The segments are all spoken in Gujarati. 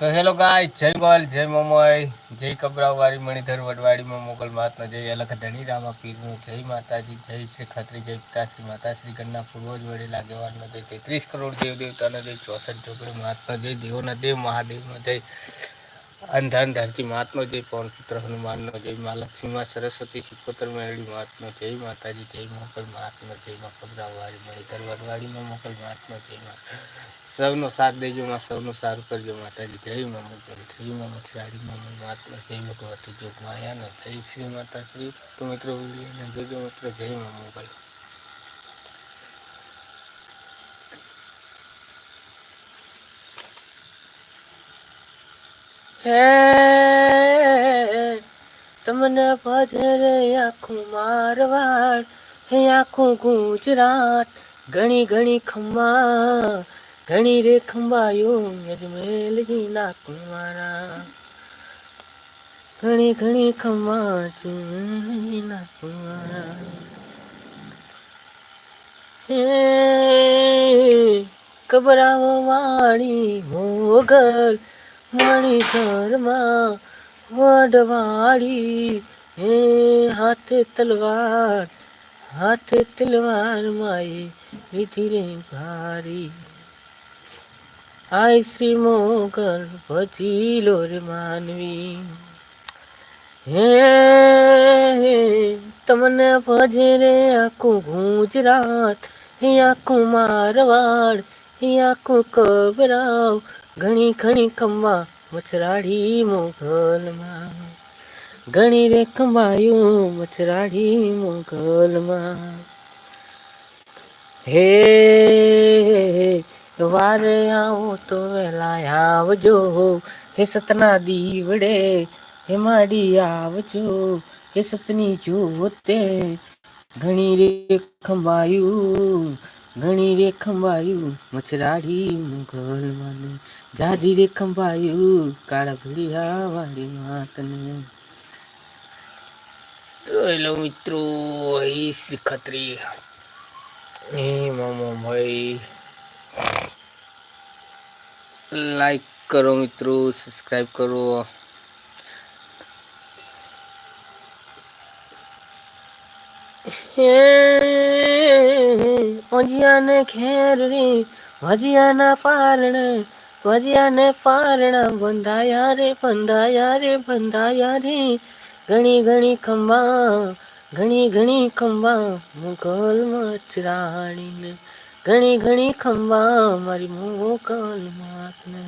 તો હેલો ગાય જય ગોલ જય મમોય જય કબરાવાળી મણિધર વડવાડીમાં મોગલ મહાત્મા, જય અલખ, ધણી, રામા, પીરનો, જય માતાજી, જય શ્રી ખત્રી, જય પિતાશ્રી, માતાશ્રી, ગણના પૂર્વજ વડે લાગેવાનો જય તેત્રીસ કરોડ દેવ દેવતાના જય ચોસઠ ચોપડે મહાત્મા, જય દેવોના દેવ, મહાદેવનો, જય અંધાન ધરતી મહાત્મા જય, પવન, પુત્ર હનુમાનનો જય, મા લક્ષ્મીમાં સરસ્વતી શિકોતર મેળવી મહાત્મા જય, માતાજી જય, મોકલ મહાત્મા જય, મા કબરાવાળી મણિધર વડવાડીમાં મોકલ મહાત્મા જય, મા. સૌનો સાથ દેજો માં, સૌનું સારું કરજો માતાજી, જય મા મોકલ, જય મા મથરાડી મા મહાત્મા જય, ભગવતી જોગ માયાનો જય શ્રી માતાશ્રી. તો મિત્રો જોજો મિત્રો, જય મા મોગલ હે, તમને ભજરે આખું મારવાડ, હે, આખું ગુજરાત, ઘણી ઘણી ખમ્મા ઘણી રે ખંભાયો અજમેલજી ના કુમારા ઘણી ઘણી ખમ્મા ના કુમારા હે કબરાવો વાળી મોગલ મણી વડવાળી, હે હાથે તલવાર હાથે તલવાર લીધી રે ભારી. આય શ્રી મોગલ ભજીલો લોર માનવી. હે તમને ભજે રે આખું ગુજરાત, હે આખું મારવાડ, હે આખું કબરાવ ઘણી ઘણી ખંભા મચરાડી મોગલમાં. ઘણી રે ખંભાયું મચરાડી મોગલમાં. હે, વારે આવો તો વેલા આવજો. હે સતના દીવડે, હે માડી આવજો. હે સતની જોતે ઘણી રે ખંભાયું, ઘણી રે ખંભાયું મચરાડી મુઘલ માને જાજી રે ખંભાયું કાળા ભૂડિયા વાળી માતને હેલો મિત્રો એ શ્રી ખત્રી એ મામો ભાઈ લાઈક કરો મિત્રો સબસ્ક્રાઈબ કરો ભજીયાને ખેર રે પારણે ભજીયાને ફારણા બંધાયા રે બંધાયા રે બંધાયા રે. ઘણી ઘણી ખંભા, ઘણી ઘણી ખંભા મુઘલ મચરાણીને ઘણી ઘણી ખંભા મારી મોગલ માતને.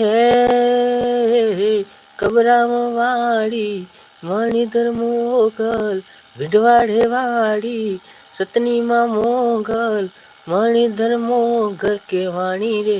હે, કબરામ વાળી મણિધર મોગલ વિડવાડે વાળી, સતનીમાં મોગલ મણિધર મોગલ કે વાણી રે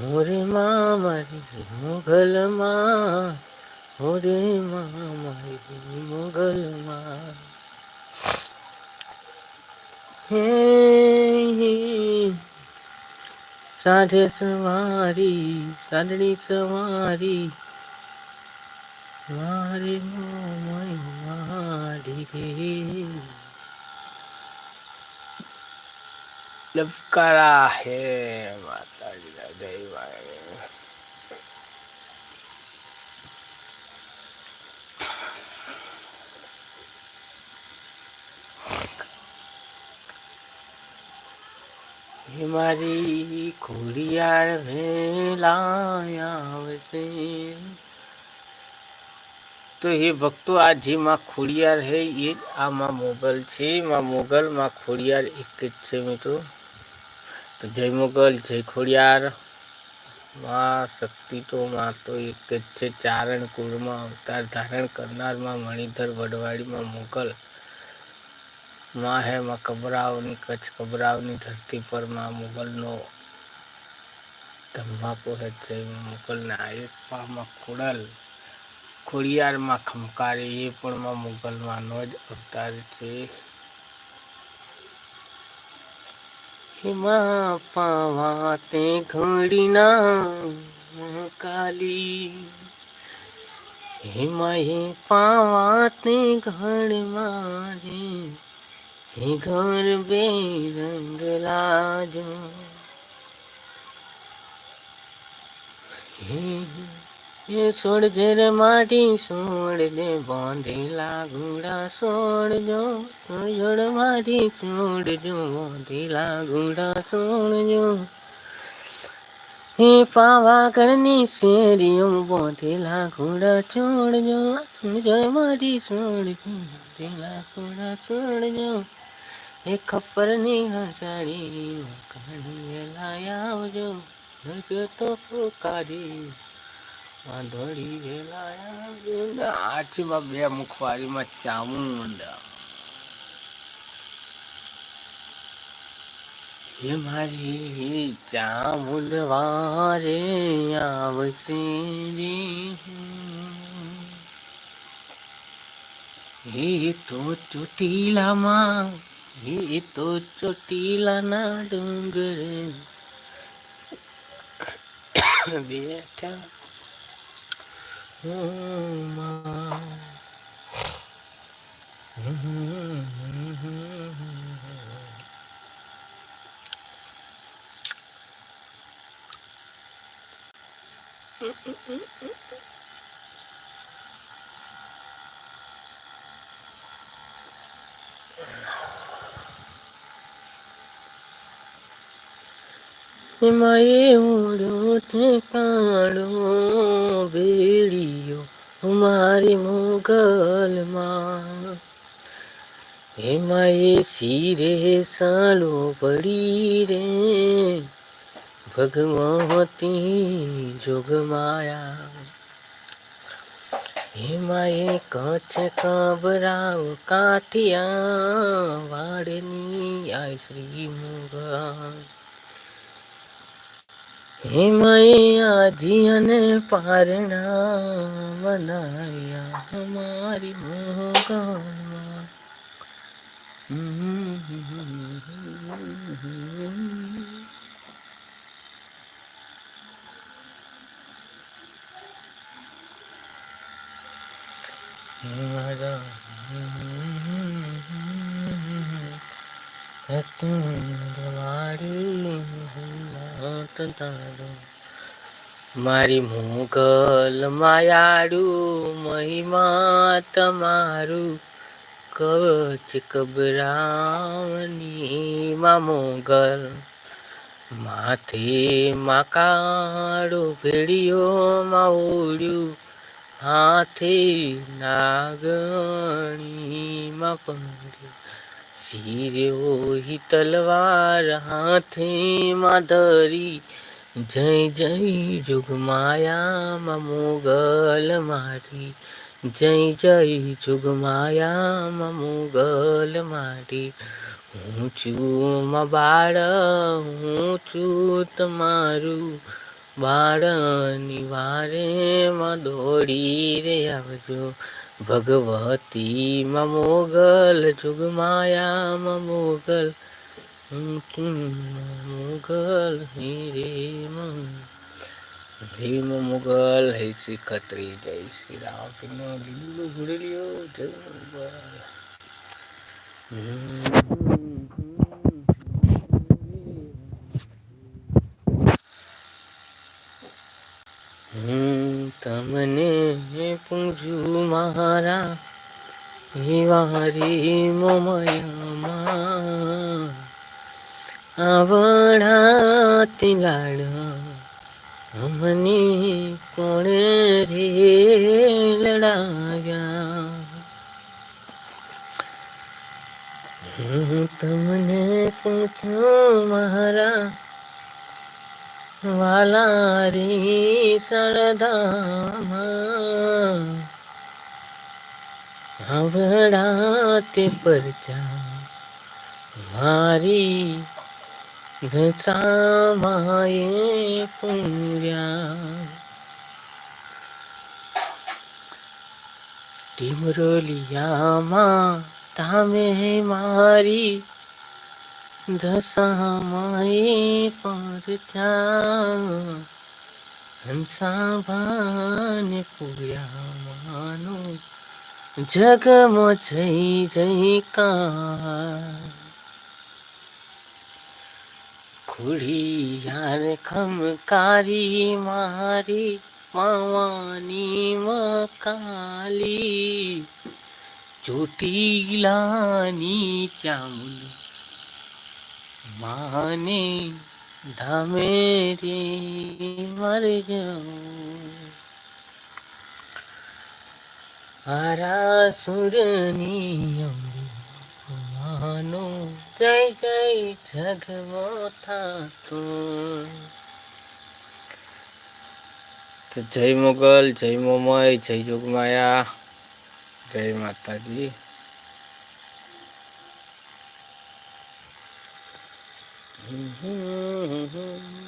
મોરે મારી મોગલ માં મોરે મારી મોગલ માં. હે સાંજે સવારી સાંજણી સવારી, મારી મોમય મારી રે લવકારા હે માતાજી જય હે મારી ખોડિયાર આવશે તો એ ભક્તો આ જે માં ખોડિયાર હે એ આ આમાં મોગલ છે માં મોગલ માં ખોડિયાર એક જ છે મિત્રો જય મોગલ, જય ખોડિયાર. માં શક્તિ તો માં તો એક જ છે. ચારણ કુળમાં અવતાર ધારણ કરનારમાં મણિધર વડવાડીમાં મોગલ. માં હે માં કબરાવની કચ્છ કબરાવની ધરતી પરમાં મોગલનો ધમાકો હે. જય મોગલના એક પામાં કુડલ ખોડિયારમાં ખમકારે એ પણ માં મોગલમાંનો જ અવતાર છે. હિમા પાવા તે ઘડીના કાલી. હિમાએ પાવાતે ઘર મારે, હે ઘર બે રંગ લાજો. હે એ છોડ રે માટી છોડ દે બાંધેલા ઘોડા છોડજો છોડ માટી છોડજો બાંધેલા ઘોડા છોડજો હે પાવાગઢની શેરીઓ બાંધેલા ઘોડા છોડજો છોડ માટી છોડજો બાંધેલા ઘોડા છોડજો એ ખપરની હસાડી, કાઢી લાયા આવજો તો ફૂકારી. વાંધોડી વેલાયા આચીમાં બે મુખવારીમાં ચામુંડ. હે મારી ચામુંડ વારે આવશે રે. હે તો ચોટીલામાં, હે તો ચોટીલાના ડુંગર બેઠા Mm-mm-mm-mm-mm. એમાં એવડો ઠેકાણો વેળીયો મારી મોગલમાં. એમાં એ શિરે સાલો પડી રે, ભગવતી જોગમાયા એમાં એ કચ્છ કબરાવ કાઠિયા વાડની આય શ્રી મુગા હિમૈયાજી અને પારણા બનાવ્યા અમારી મોગલમાં મારી મોગલ માયાડું મહિમા તમારું કવચ કબરાવની માં મોગલ. માથે માકાડો ભેડિયો માં ઓડ્યું, હાથે નાગણી માં પડ્યું. શિરે તલવાર હાથે માધરી, જય જય જુગમાયામાં મોગલ મારી, જય જય જુગમાયામાં મોગલ મારી. હું છું બાળ, હું છું તમારું, બાળની નિવારે માં દોડી રે આવજો. ભગવતી મમોગલ મોગલ જુગમાયામાં મોગલ ભીમ મુગલ હે શ્રી ખત્રી જય શ્રી રામ નો લીલો ઘુડેલીઓ જય મુગલ હું તમને પૂજું મારા હિવારી મોમયામાં આવડાતી લાડ અમને કોણે રે લડાવ્યા હું તમને પૂછું મારા વાલા રે સરદામાં આવડાતે પરચા મારી દશામાએ ફૂર્યા ટીમરોલિયામાં તમે મારી દશામાએ પરચા હંસાભાને પૂર્યા માનો જગમાં જય જયકાર ખુડિયાર ખમકારી મારી માવાની મકાલી, ચોટીલાની ચામુંડ માને ધામે રે મરી જાઉં. હારા સુરની માનો જય જય જગમો થાતું તો જય મોગલ, જય મોમય જય જોગમાયા. જય માતાજી. Mm-hmm. mm-hmm.